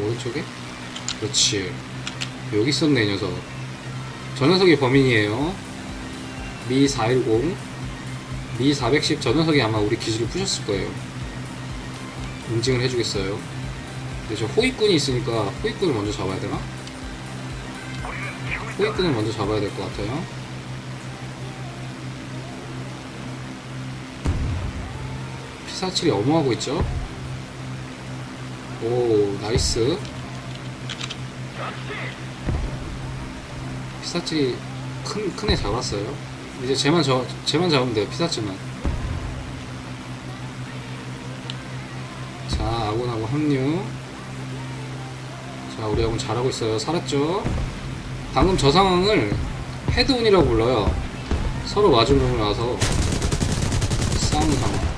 오른쪽에? 그렇지. 여기 있었네, 이 녀석. 저 녀석이 범인이에요. 미 410, 미 410, 저 녀석이 아마 우리 기지를 부셨을 거예요. 인증을 해주겠어요. 근데 저 호위꾼이 있으니까 호위꾼을 먼저 잡아야 되나? 호위꾼을 먼저 잡아야 될 것 같아요. 피사칠이 어머하고 있죠? 오, 나이스. 피사칠이 큰, 큰 애 잡았어요. 이제 쟤만, 저, 쟤만 잡으면 돼요, 피사칠만. 자, 아군하고 합류. 자, 우리 아군 잘하고 있어요. 살았죠? 방금 저 상황을 헤드온이라고 불러요. 서로 마주보고 나서 싸우는 상황.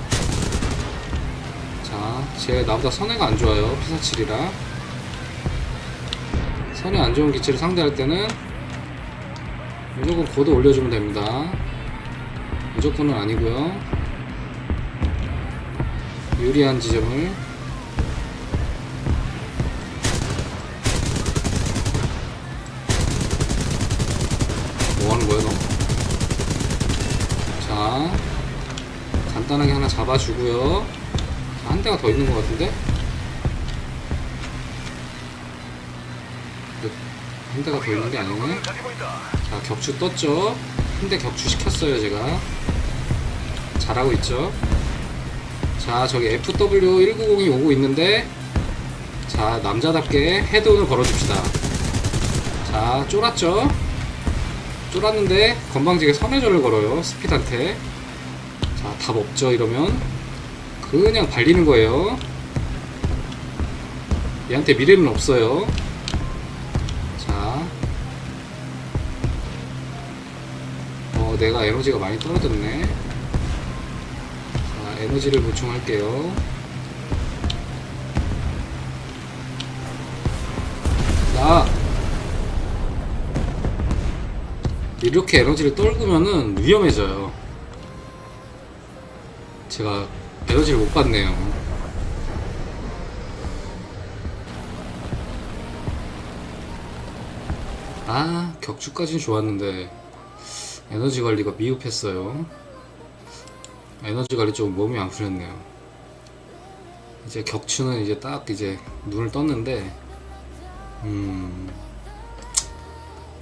자, 쟤 나보다 선회가 안 좋아요. 피사칠이라. 선회 안 좋은 기체를 상대할 때는 무조건 고도 올려주면 됩니다. 무조건은 아니고요. 유리한 지점을 뭐 하는 거야, 너? 자, 간단하게 하나 잡아주고요. 자, 한 대가 더 있는 것 같은데? 네, 한 대가 더 있는 게 아니네. 자, 격추 떴죠? 한 대 격추 시켰어요, 제가. 잘하고 있죠? 자, 저기 FW190이 오고 있는데, 자, 남자답게 헤드온을 걸어줍시다. 자, 쫄았죠? 쫄았는데, 건방지게 선회절을 걸어요, 스피드한테. 자, 답 없죠, 이러면. 그냥 발리는 거예요. 얘한테 미래는 없어요. 자. 어, 내가 에너지가 많이 떨어졌네. 자, 에너지를 보충할게요. 자. 이렇게 에너지를 떨구면은 위험해져요. 제가 에너지를 못 받네요. 아, 격추까지는 좋았는데 에너지 관리가 미흡했어요. 에너지 관리 좀 몸이 안 풀렸네요. 이제 격추는 이제 딱 이제 눈을 떴는데, 음,